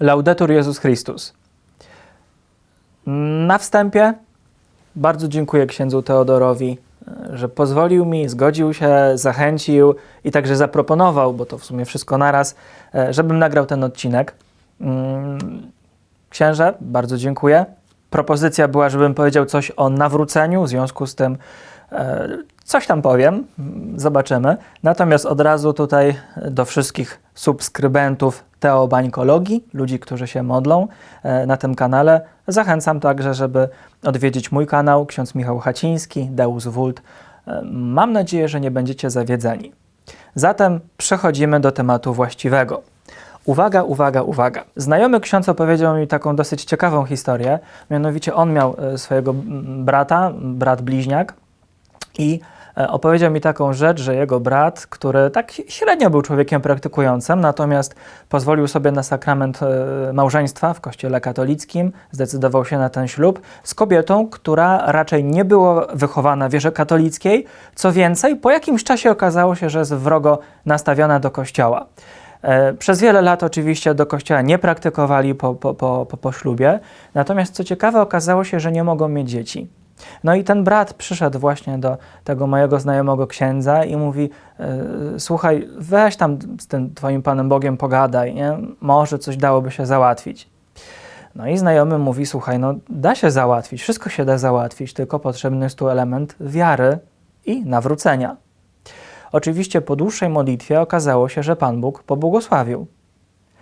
Laudetur Jezus Chrystus. Na wstępie bardzo dziękuję księdzu Teodorowi, że pozwolił mi, zgodził się, zachęcił i także zaproponował, bo to w sumie wszystko naraz, żebym nagrał ten odcinek. Księże, bardzo dziękuję. Propozycja była, żebym powiedział coś o nawróceniu, w związku z tym e, coś tam powiem, zobaczymy. Natomiast od razu tutaj do wszystkich subskrybentów teobańkologii, ludzi, którzy się modlą e, na tym kanale, zachęcam także, żeby odwiedzić mój kanał, ksiądz Michał Haciński, Deus Vult. E, mam nadzieję, że nie będziecie zawiedzeni. Zatem przechodzimy do tematu właściwego. Uwaga, uwaga, uwaga. Znajomy ksiądz opowiedział mi taką dosyć ciekawą historię. Mianowicie on miał e, swojego brata, brat bliźniak, i opowiedział mi taką rzecz, że jego brat, który tak średnio był człowiekiem praktykującym, natomiast pozwolił sobie na sakrament e, małżeństwa w kościele katolickim, zdecydował się na ten ślub z kobietą, która raczej nie była wychowana w wierze katolickiej. Co więcej, po jakimś czasie okazało się, że jest wrogo nastawiona do kościoła. E, przez wiele lat oczywiście do kościoła nie praktykowali po, po, po, po, ślubie, natomiast co ciekawe okazało się, że nie mogą mieć dzieci. No i ten brat przyszedł właśnie do tego mojego znajomego księdza i mówi: e, Słuchaj, weź tam z tym Twoim Panem Bogiem pogadaj, nie? może coś dałoby się załatwić. No i znajomy mówi: Słuchaj, no da się załatwić, wszystko się da załatwić, tylko potrzebny jest tu element wiary i nawrócenia. Oczywiście po dłuższej modlitwie okazało się, że Pan Bóg pobłogosławił.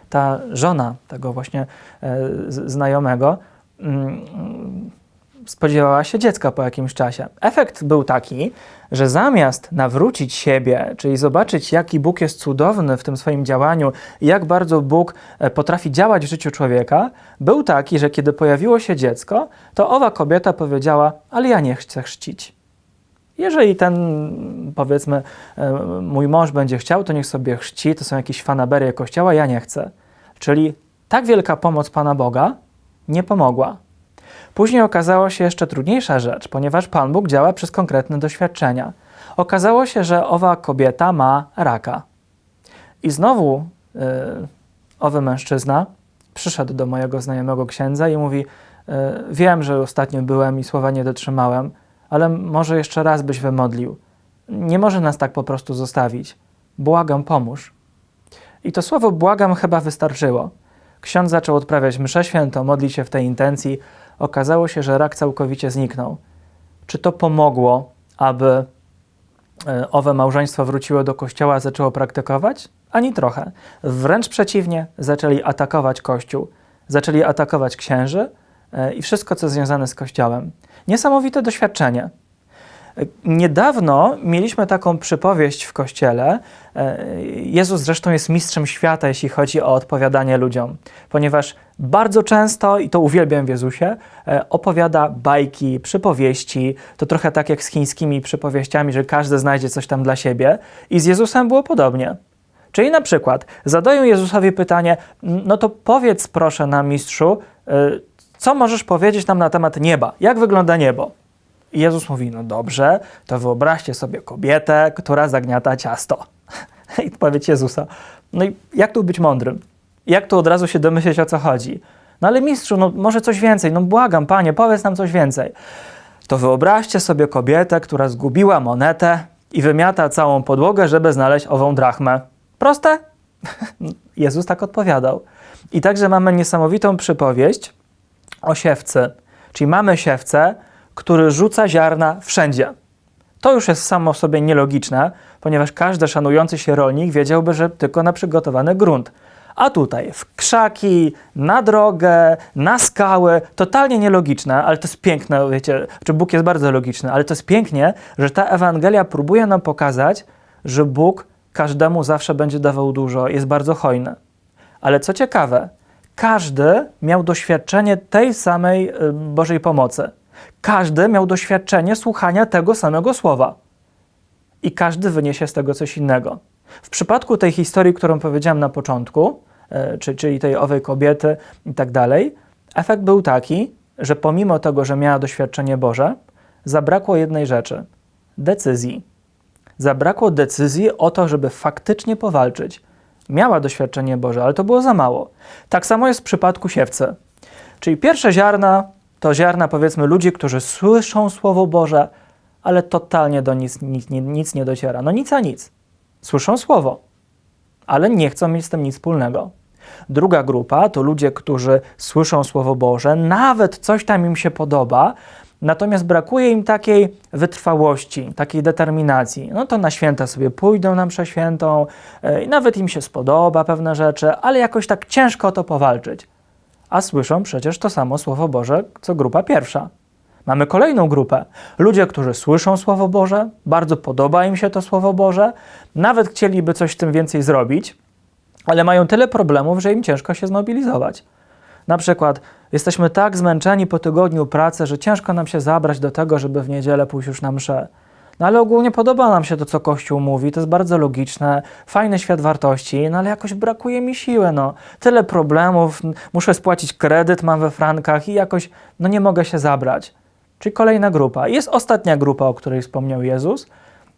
Ta żona tego właśnie e, znajomego mm, spodziewała się dziecka po jakimś czasie. Efekt był taki, że zamiast nawrócić siebie, czyli zobaczyć, jaki Bóg jest cudowny w tym swoim działaniu, jak bardzo Bóg e, potrafi działać w życiu człowieka, był taki, że kiedy pojawiło się dziecko, to owa kobieta powiedziała: Ale ja nie chcę chrzcić. Jeżeli ten, powiedzmy, e, mój mąż będzie chciał, to niech sobie chrzci, to są jakieś fanaberie kościoła, ja nie chcę. Czyli tak wielka pomoc Pana Boga nie pomogła. Później okazała się jeszcze trudniejsza rzecz, ponieważ Pan Bóg działa przez konkretne doświadczenia. Okazało się, że owa kobieta ma raka. I znowu yy, owy mężczyzna przyszedł do mojego znajomego księdza i mówi: yy, Wiem, że ostatnio byłem i słowa nie dotrzymałem, ale może jeszcze raz byś wymodlił. Nie może nas tak po prostu zostawić. Błagam, pomóż. I to słowo błagam chyba wystarczyło. Ksiądz zaczął odprawiać mszę świętą, modlić się w tej intencji. Okazało się, że rak całkowicie zniknął. Czy to pomogło, aby e, owe małżeństwo wróciło do kościoła, zaczęło praktykować? Ani trochę. Wręcz przeciwnie, zaczęli atakować kościół, zaczęli atakować księży e, i wszystko, co związane z kościołem. Niesamowite doświadczenie. Niedawno mieliśmy taką przypowieść w kościele. E, Jezus zresztą jest mistrzem świata, jeśli chodzi o odpowiadanie ludziom, ponieważ bardzo często, i to uwielbiam w Jezusie, e, opowiada bajki, przypowieści. To trochę tak jak z chińskimi przypowieściami, że każdy znajdzie coś tam dla siebie. I z Jezusem było podobnie. Czyli na przykład zadają Jezusowi pytanie: No to powiedz proszę nam, mistrzu, e, co możesz powiedzieć nam na temat nieba? Jak wygląda niebo? I Jezus mówi, no dobrze, to wyobraźcie sobie kobietę, która zagniata ciasto. I odpowiedź Jezusa. No i jak tu być mądrym? Jak tu od razu się domyśleć, o co chodzi? No ale mistrzu, no może coś więcej, no błagam, panie, powiedz nam coś więcej. To wyobraźcie sobie kobietę, która zgubiła monetę i wymiata całą podłogę, żeby znaleźć ową drachmę. Proste? Jezus tak odpowiadał. I także mamy niesamowitą przypowieść o siewcy. Czyli mamy siewcę, który rzuca ziarna wszędzie. To już jest samo w sobie nielogiczne, ponieważ każdy szanujący się rolnik wiedziałby, że tylko na przygotowany grunt. A tutaj w krzaki, na drogę, na skały, totalnie nielogiczne, ale to jest piękne, wiecie, czy Bóg jest bardzo logiczny, ale to jest pięknie, że ta Ewangelia próbuje nam pokazać, że Bóg każdemu zawsze będzie dawał dużo, jest bardzo hojny. Ale co ciekawe, każdy miał doświadczenie tej samej y, Bożej pomocy. Każdy miał doświadczenie słuchania tego samego słowa. I każdy wyniesie z tego coś innego. W przypadku tej historii, którą powiedziałem na początku, e, czyli tej owej kobiety i tak dalej, efekt był taki, że pomimo tego, że miała doświadczenie Boże, zabrakło jednej rzeczy decyzji. Zabrakło decyzji o to, żeby faktycznie powalczyć. miała doświadczenie Boże, ale to było za mało. Tak samo jest w przypadku siewcy. Czyli pierwsze ziarna to ziarna, powiedzmy, ludzi, którzy słyszą Słowo Boże, ale totalnie do nic, nic, nic nie dociera. No nic a nic. Słyszą Słowo, ale nie chcą mieć z tym nic wspólnego. Druga grupa to ludzie, którzy słyszą Słowo Boże, nawet coś tam im się podoba, natomiast brakuje im takiej wytrwałości, takiej determinacji. No to na święta sobie pójdą na mszę świętą e, i nawet im się spodoba pewne rzeczy, ale jakoś tak ciężko o to powalczyć. A słyszą przecież to samo Słowo Boże, co grupa pierwsza. Mamy kolejną grupę. Ludzie, którzy słyszą Słowo Boże, bardzo podoba im się to Słowo Boże, nawet chcieliby coś z tym więcej zrobić, ale mają tyle problemów, że im ciężko się zmobilizować. Na przykład jesteśmy tak zmęczeni po tygodniu pracy, że ciężko nam się zabrać do tego, żeby w niedzielę pójść już na mszę. No ale ogólnie podoba nam się to, co Kościół mówi, to jest bardzo logiczne, fajny świat wartości, no ale jakoś brakuje mi siły, no. Tyle problemów, muszę spłacić kredyt, mam we frankach i jakoś, no nie mogę się zabrać. Czyli kolejna grupa. Jest ostatnia grupa, o której wspomniał Jezus.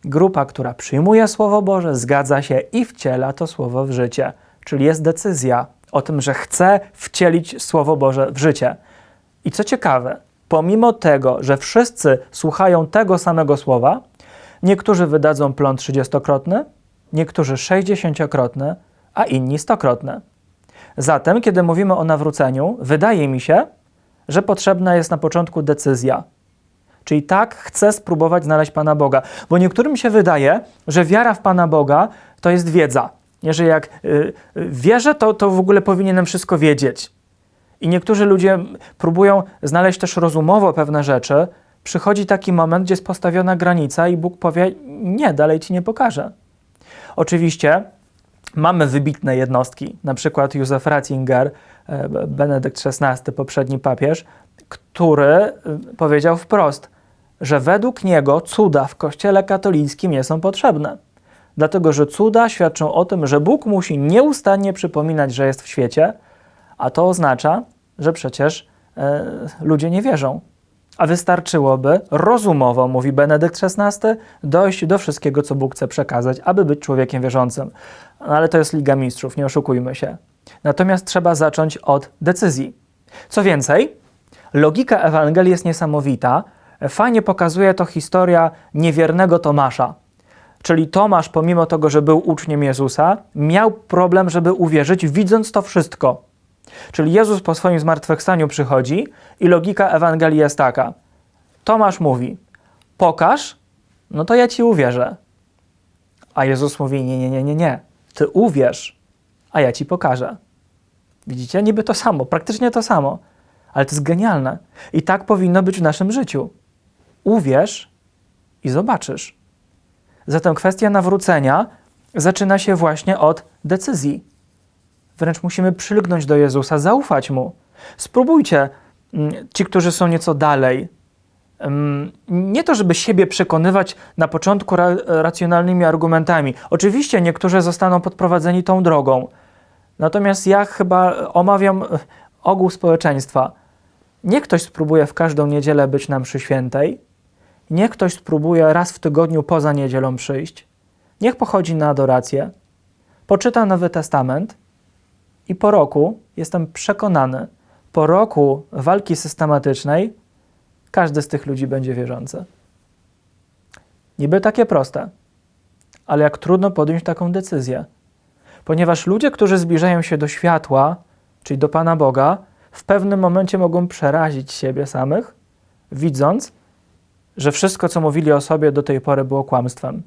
Grupa, która przyjmuje Słowo Boże, zgadza się i wciela to Słowo w życie. Czyli jest decyzja o tym, że chce wcielić Słowo Boże w życie. I co ciekawe, pomimo tego, że wszyscy słuchają tego samego słowa, niektórzy wydadzą plon trzydziestokrotny, niektórzy sześćdziesięciokrotny, a inni stokrotny. Zatem, kiedy mówimy o nawróceniu, wydaje mi się, że potrzebna jest na początku decyzja. Czyli tak, chcę spróbować znaleźć Pana Boga. Bo niektórym się wydaje, że wiara w Pana Boga to jest wiedza. Że jak y, y, wierzę, to, to w ogóle powinienem wszystko wiedzieć. I niektórzy ludzie próbują znaleźć też rozumowo pewne rzeczy. Przychodzi taki moment, gdzie jest postawiona granica, i Bóg powie: Nie, dalej ci nie pokażę. Oczywiście mamy wybitne jednostki, na przykład Józef Ratzinger, e, Benedykt XVI, poprzedni papież, który e, powiedział wprost, że według niego cuda w Kościele katolickim nie są potrzebne. Dlatego, że cuda świadczą o tym, że Bóg musi nieustannie przypominać, że jest w świecie, a to oznacza, że przecież e, ludzie nie wierzą. A wystarczyłoby rozumowo, mówi Benedykt XVI, dojść do wszystkiego, co Bóg chce przekazać, aby być człowiekiem wierzącym. No, ale to jest Liga Mistrzów, nie oszukujmy się. Natomiast trzeba zacząć od decyzji. Co więcej, logika Ewangelii jest niesamowita. Fajnie pokazuje to historia niewiernego Tomasza. Czyli Tomasz, pomimo tego, że był uczniem Jezusa, miał problem, żeby uwierzyć, widząc to wszystko. Czyli Jezus po swoim zmartwychwstaniu przychodzi i logika Ewangelii jest taka. Tomasz mówi, pokaż, no to ja ci uwierzę. A Jezus mówi, nie, nie, nie, nie, nie. Ty uwierz, a ja ci pokażę. Widzicie? Niby to samo, praktycznie to samo. Ale to jest genialne. I tak powinno być w naszym życiu. Uwierz i zobaczysz. Zatem kwestia nawrócenia zaczyna się właśnie od decyzji. Wręcz musimy przylgnąć do Jezusa, zaufać Mu. Spróbujcie, mm, ci, którzy są nieco dalej, mm, nie to, żeby siebie przekonywać na początku ra racjonalnymi argumentami. Oczywiście niektórzy zostaną podprowadzeni tą drogą. Natomiast ja chyba omawiam e, ogół społeczeństwa. Niech ktoś spróbuje w każdą niedzielę być na mszy świętej, niech ktoś spróbuje raz w tygodniu poza niedzielą przyjść, niech pochodzi na adorację, poczyta Nowy Testament i po roku, jestem przekonany, po roku walki systematycznej, każdy z tych ludzi będzie wierzący. Niby takie proste, ale jak trudno podjąć taką decyzję. Ponieważ ludzie, którzy zbliżają się do światła, czyli do Pana Boga, w pewnym momencie mogą przerazić siebie samych, widząc, że wszystko, co mówili o sobie do tej pory, było kłamstwem,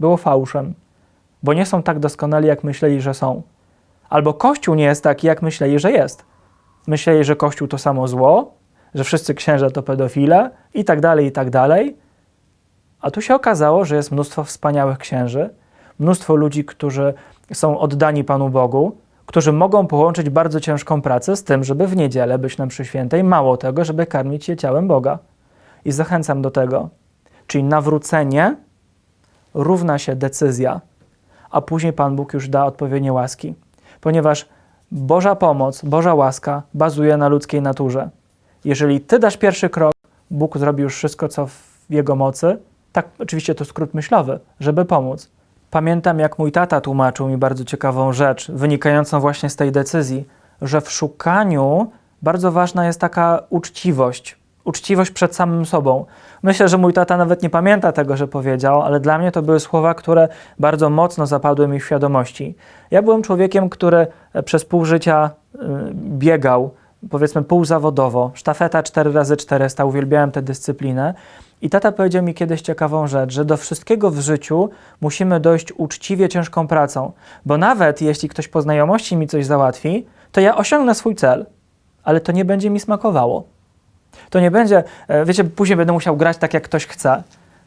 było fałszem, bo nie są tak doskonali, jak myśleli, że są. Albo Kościół nie jest taki, jak myśleli, że jest. Myśleli, że Kościół to samo zło, że wszyscy księża to pedofile i tak dalej, i tak dalej. A tu się okazało, że jest mnóstwo wspaniałych księży, mnóstwo ludzi, którzy są oddani Panu Bogu, którzy mogą połączyć bardzo ciężką pracę z tym, żeby w niedzielę być na mszy świętej, mało tego, żeby karmić się ciałem Boga. I zachęcam do tego. Czyli nawrócenie równa się decyzja, a później Pan Bóg już da odpowiednie łaski. Ponieważ Boża pomoc, Boża łaska bazuje na ludzkiej naturze. Jeżeli Ty dasz pierwszy krok, Bóg zrobi już wszystko, co w Jego mocy. Tak, oczywiście to skrót myślowy, żeby pomóc. Pamiętam, jak mój tata tłumaczył mi bardzo ciekawą rzecz, wynikającą właśnie z tej decyzji, że w szukaniu bardzo ważna jest taka uczciwość. Uczciwość przed samym sobą. Myślę, że mój tata nawet nie pamięta tego, że powiedział, ale dla mnie to były słowa, które bardzo mocno zapadły mi w świadomości. Ja byłem człowiekiem, który e, przez pół życia y, biegał, powiedzmy półzawodowo, sztafeta 4x400, uwielbiałem tę dyscyplinę. I tata powiedział mi kiedyś ciekawą rzecz, że do wszystkiego w życiu musimy dojść uczciwie, ciężką pracą. Bo nawet jeśli ktoś po znajomości mi coś załatwi, to ja osiągnę swój cel, ale to nie będzie mi smakowało. To nie będzie, e, wiecie, później będę musiał grać tak, jak ktoś chce.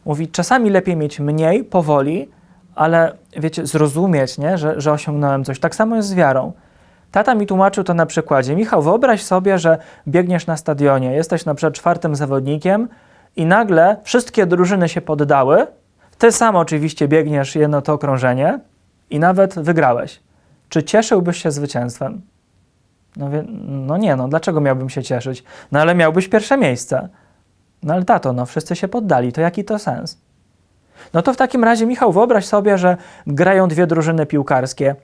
Mówi, czasami lepiej mieć mniej, powoli, ale wiecie, zrozumieć, nie? Że, że osiągnąłem coś. Tak samo jest z wiarą. Tata mi tłumaczył to na przykładzie. Michał, wyobraź sobie, że biegniesz na stadionie, jesteś na przykład czwartym zawodnikiem i nagle wszystkie drużyny się poddały. Ty sam oczywiście biegniesz jedno to okrążenie i nawet wygrałeś. Czy cieszyłbyś się zwycięstwem? No, wie, no nie, no dlaczego miałbym się cieszyć? No ale miałbyś pierwsze miejsce. No ale tato, no wszyscy się poddali, to jaki to sens? No to w takim razie, Michał, wyobraź sobie, że grają dwie drużyny piłkarskie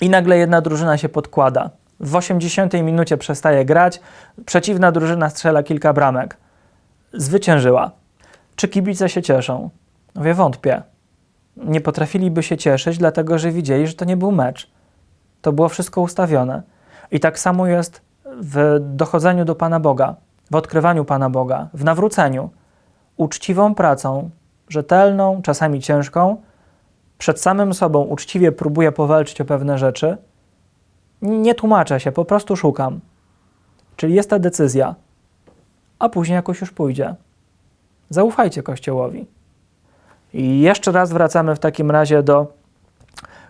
i nagle jedna drużyna się podkłada. W 80 minucie przestaje grać, przeciwna drużyna strzela kilka bramek. Zwyciężyła. Czy kibice się cieszą? No wie, wątpię. Nie potrafiliby się cieszyć, dlatego że widzieli, że to nie był mecz. To było wszystko ustawione. I tak samo jest w dochodzeniu do Pana Boga, w odkrywaniu Pana Boga, w nawróceniu. Uczciwą pracą, rzetelną, czasami ciężką, przed samym sobą uczciwie próbuję powalczyć o pewne rzeczy. Nie tłumaczę się, po prostu szukam. Czyli jest ta decyzja, a później jakoś już pójdzie. Zaufajcie Kościołowi. I jeszcze raz wracamy w takim razie do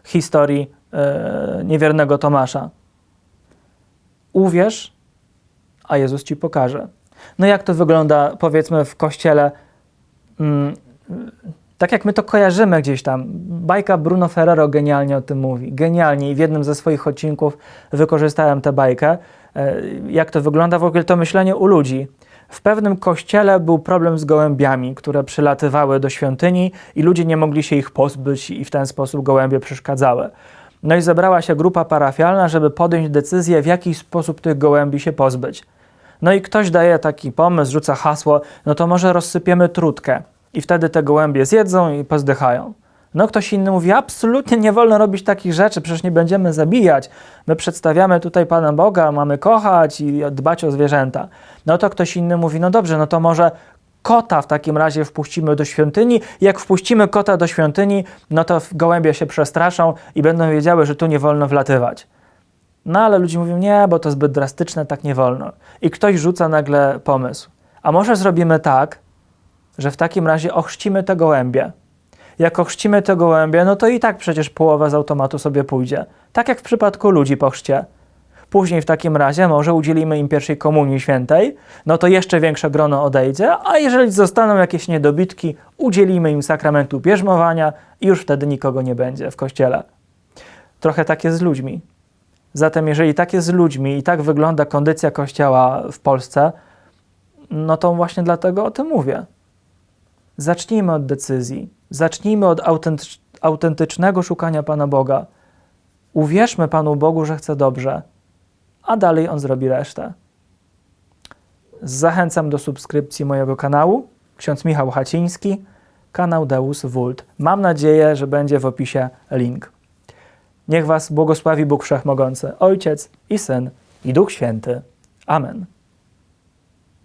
historii e, niewiernego Tomasza. Uwierz, a Jezus ci pokaże. No jak to wygląda, powiedzmy, w kościele? Mm, tak jak my to kojarzymy gdzieś tam. Bajka Bruno Ferrero genialnie o tym mówi. Genialnie i w jednym ze swoich odcinków wykorzystałem tę bajkę. E, jak to wygląda w ogóle to myślenie u ludzi. W pewnym kościele był problem z gołębiami, które przylatywały do świątyni i ludzie nie mogli się ich pozbyć i w ten sposób gołębie przeszkadzały. No i zebrała się grupa parafialna, żeby podjąć decyzję, w jaki sposób tych gołębi się pozbyć. No i ktoś daje taki pomysł, rzuca hasło, no to może rozsypiemy trutkę i wtedy te gołębie zjedzą i pozdychają. No ktoś inny mówi, absolutnie nie wolno robić takich rzeczy, przecież nie będziemy zabijać. My przedstawiamy tutaj Pana Boga, mamy kochać i dbać o zwierzęta. No to ktoś inny mówi, no dobrze, no to może kota w takim razie wpuścimy do świątyni. Jak wpuścimy kota do świątyni, no to gołębie się przestraszą i będą wiedziały, że tu nie wolno wlatywać. No ale ludzie mówią, nie, bo to zbyt drastyczne, tak nie wolno. I ktoś rzuca nagle pomysł. A może zrobimy tak, że w takim razie ochrzcimy te gołębie. Jak ochrzcimy te gołębie, no to i tak przecież połowa z automatu sobie pójdzie. Tak jak w przypadku ludzi po chrzcie. Później w takim razie może udzielimy im pierwszej komunii świętej, no to jeszcze większe grono odejdzie, a jeżeli zostaną jakieś niedobitki, udzielimy im sakramentu bierzmowania i już wtedy nikogo nie będzie w kościele. Trochę tak jest z ludźmi. Zatem jeżeli tak jest z ludźmi i tak wygląda kondycja kościoła w Polsce, no to właśnie dlatego o tym mówię. Zacznijmy od decyzji, zacznijmy od autentycz autentycznego szukania Pana Boga. Uwierzmy Panu Bogu, że chce dobrze a dalej on zrobi resztę. Zachęcam do subskrypcji mojego kanału. Ksiądz Michał Haciński, kanał Deus Vult. Mam nadzieję, że będzie w opisie link. Niech Was błogosławi Bóg Wszechmogący, Ojciec i Syn i Duch Święty. Amen.